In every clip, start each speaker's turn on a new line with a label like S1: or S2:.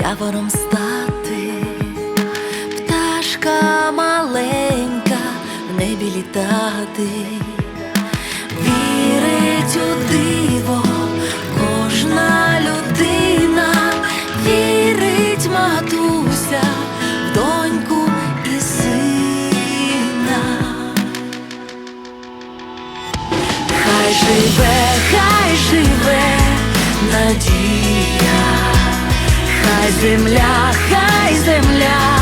S1: явором стати, пташка маленька в небі літати, вірить у диво кожна людина, вірить матуся в доньку і сина. Хай живе, хай живе надія, хай земля, хай земля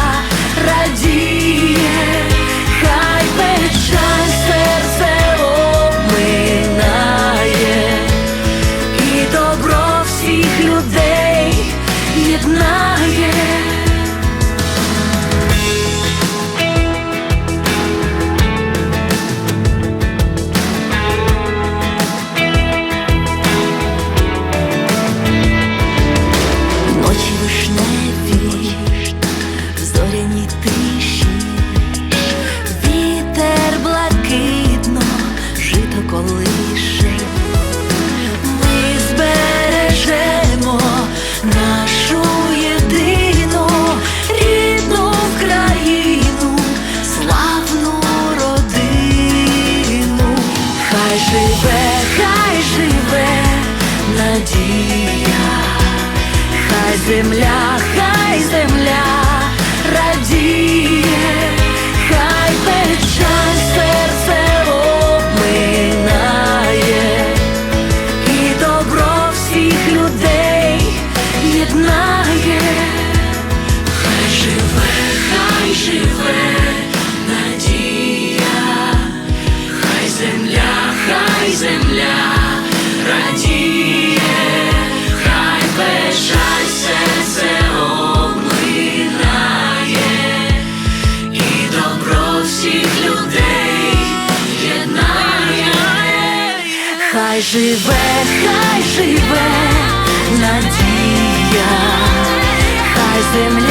S1: Хай земля, хай земля Хай живе, хай живе надія, хай земля.